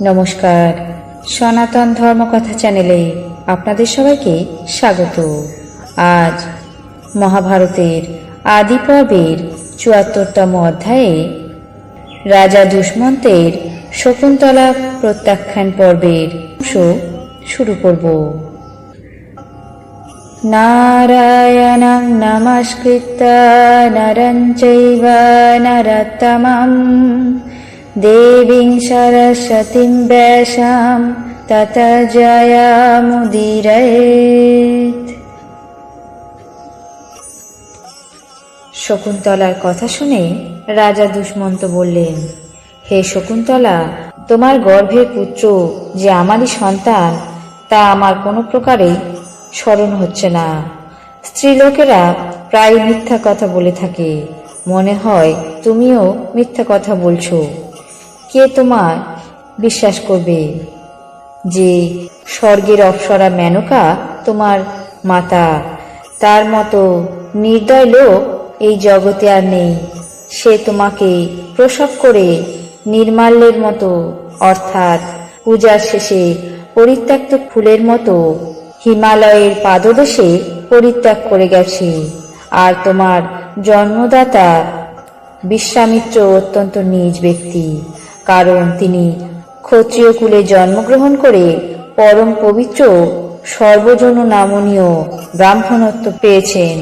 নমস্কার। সনাতন ধর্মকথা চ্যানেলে আপনাদের সবাইকে স্বাগত। আজ মহাভারতের আদি পর্বের চুয়াত্তরতম অধ্যায়ে রাজা দুষ্মন্তের শকুন্তলা প্রত্যাখ্যান পর্বের অংশ শুরু করব। নারায়ণং নমস্কৃত্য নরং চৈব দেবীং সরস্বতীং ব্যাসাম তত জয়ামুদিরেত শকুন্তলার কথা শুনে রাজা দুষ্মন্ত বললেন, হে শকুন্তলা, তোমার গর্ভের পুত্র যে আমারই সন্তান, তা আমার কোনো প্রকারে স্মরণ হচ্ছে না। স্ত্রীলোকেরা প্রায় মিথ্যা কথা বলে থাকে। মনে হয় তুমিও মিথ্যা কথা বলছো। কে তোমার? বিশ্বাস করবে যে স্বর্গের অপ্সরা মেনকা তোমার মাতা। তার মতো নির্দয় লোক এই জগতে আর নেই। সে তোমাকে প্রসব করে নির্মাল্যের মতো, অর্থাৎ পূজার শেষে পরিত্যক্ত ফুলের মতো হিমালয়ের পাদদেশে পরিত্যাগ করে গেছে। আর তোমার জন্মদাতা বিশ্বামিত্র অত্যন্ত নিজ ব্যক্তি। কারণ তিনি ক্ষত্রিয় কুলে জন্মগ্রহণ করে পরম পবিত্র সর্বজন নামনীয় ব্রাহ্মণত্ব পেয়েছেন।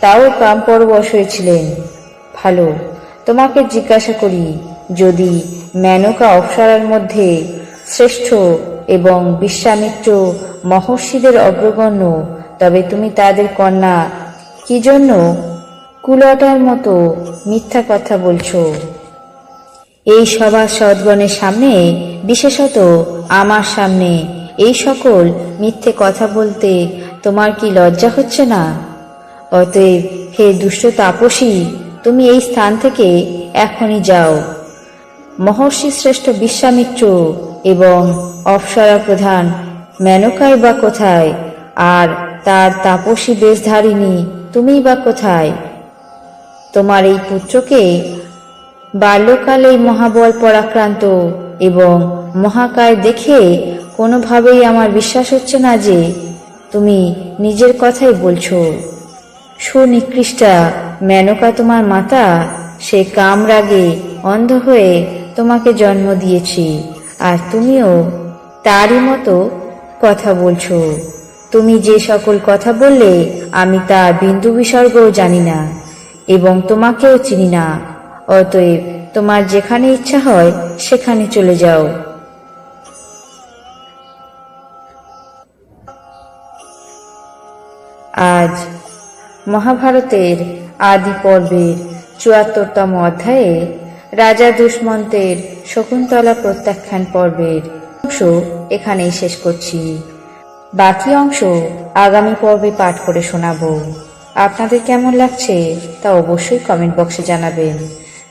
তাও কামপরবশ হয়েছিলেন ভালো, তোমাকে জিজ্ঞাসা করি, যদি মেনকা অপ্সরার মধ্যে শ্রেষ্ঠ এবং বিশ্বামিত্র মহর্ষিদের অগ্রগণ্য, তবে তুমি তাদের কন্যা কি জন্য কুলটার মতো মিথ্যা কথা বলছো? এই সভা সদ্গণের সামনে, বিশেষত আমার সামনে, এই সকল মিথ্যে কথা বলতে তোমার কি লজ্জা হচ্ছে না? অতএব হে দুষ্ট তাপসী, তুমি এই স্থান থেকে এখনই যাও। মহর্ষি শ্রেষ্ঠ বিশ্বামিত্র এবং অপ্সরা প্রধান মেনকাই বা কোথায়? আর তার তাপসী বেশধারিণী তুমিই বা কোথায়? তোমার এই পুত্রকে বাল্যকালেই মহাবল পরাক্রান্ত এবং মহাকায় দেখে কোনোভাবেই আমার বিশ্বাস হচ্ছে না যে তুমি নিজের কথাই বলছো। সুনিকৃষ্টা মেনকা তোমার মাতা, সে কামরাগে অন্ধ হয়ে তোমাকে জন্ম দিয়েছি আর তুমিও তারই মতো কথা বলছো। তুমি যে সকল কথা বললে আমি তার বিন্দু বিসর্গও জানি না এবং তোমাকেও চিনি না। অতএব তোমার যেখানে ইচ্ছা হয়, সেখানে চলে যাও। আজ মহাভারতের আদি পর্বের চুয়াত্তরতম অধ্যায়ে রাজা দুষ্মন্তের শকুন্তলা প্রত্যাখ্যান পর্বের অংশ এখানেই শেষ করছি। বাকি অংশ আগামী পর্বে পাঠ করে শোনাবো। আপনাদের কেমন লাগছে তা অবশ্যই কমেন্ট বক্সে জানাবেন।